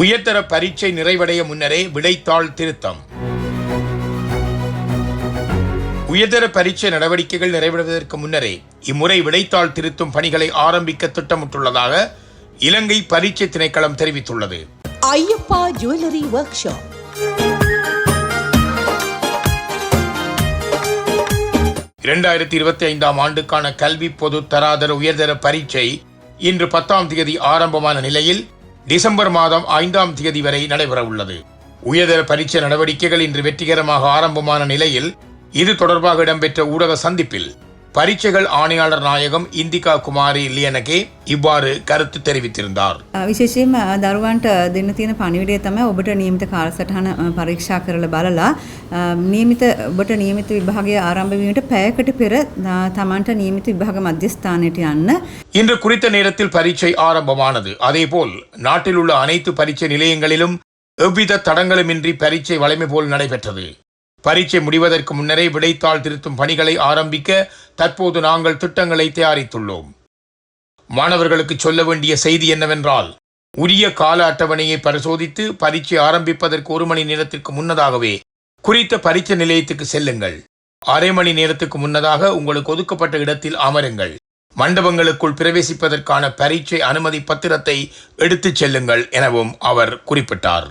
உயர்தர பரீட்சை நிறைவடைய முன்னரே விடைத்தாள் திருத்தம். உயர்தர பரீட்சை நடவடிக்கைகள் நிறைவடைவதற்கு முன்னரே இம்முறை விடைத்தாள் திருத்தும் பணிகளை ஆரம்பிக்க திட்டமிட்டுள்ளதாக இலங்கை பரீட்சை திணைக்களம் தெரிவித்துள்ளது. ஐயப்பா ஜுவல்லரி ஒர்க் ஷாப் இரண்டாயிரத்தி இருபத்தி ஐந்தாம் ஆண்டுக்கான கல்வி பொது தராதர உயர்தர பரீட்சை இன்று பத்தாம் தேதி ஆரம்பமான நிலையில் டிசம்பர் மாதம் ஐந்தாம் தேதி வரை நடைபெறவுள்ளது உயர்தர பரீட்சை நடவடிக்கைகள் இன்று வெற்றிகரமாக ஆரம்பமான நிலையில் இது தொடர்பாக இடம்பெற்ற ஊடக சந்திப்பில் பரீட்சைகள் ஆணையாளர் நாயகம் இந்திகா குமாரி லியனகே இவ்வாறு கருத்து தெரிவித்திருந்தார் විශේෂයෙන්ම දරුවන්ට දෙන්න තියෙන පණිවිඩය තමයි ඔබට නියමිත කාලසටහන අ, පරීක්ෂා කරලා බලලා අ, නියමිත ඔබට නියමිත විභාගය ආරම්භ වීමට පැයකට පෙර අ, තමන්ට නියමිත විභාග මධ්‍යස්ථානයට යන්න இன்று குறித்த நேரத்தில் பரீட்சை ஆரம்பமானது அதேபோல் நாட்டில் உள்ள அனைத்து பரீட்சை நிலையங்களிலும் எவ்வித தடங்களுமின்றி பரீட்சை வழமை போல் நடைபெற்றது பரீட்சை முடிவதற்கு முன்னரே விடைத்தாள் திருத்தும் பணிகளை ஆரம்பிக்க தற்போது நாங்கள் திட்டங்களை தயாரித்துள்ளோம். மாணவர்களுக்கு சொல்ல வேண்டிய செய்தி என்னவென்றால் உரிய கால அட்டவணையை பரிசோதித்து பரீட்சை ஆரம்பிப்பதற்கு ஒரு மணி நேரத்திற்கு முன்னதாகவே குறித்த பரீட்சை நிலையத்துக்கு செல்லுங்கள். அரை மணி நேரத்துக்கு முன்னதாக உங்களுக்கு ஒதுக்கப்பட்ட இடத்தில் அமருங்கள். மண்டபங்களுக்குள் பிரவேசிப்பதற்கான பரீட்சை அனுமதி பத்திரத்தை எடுத்துச் செல்லுங்கள் எனவும் அவர் குறிப்பிட்டார்.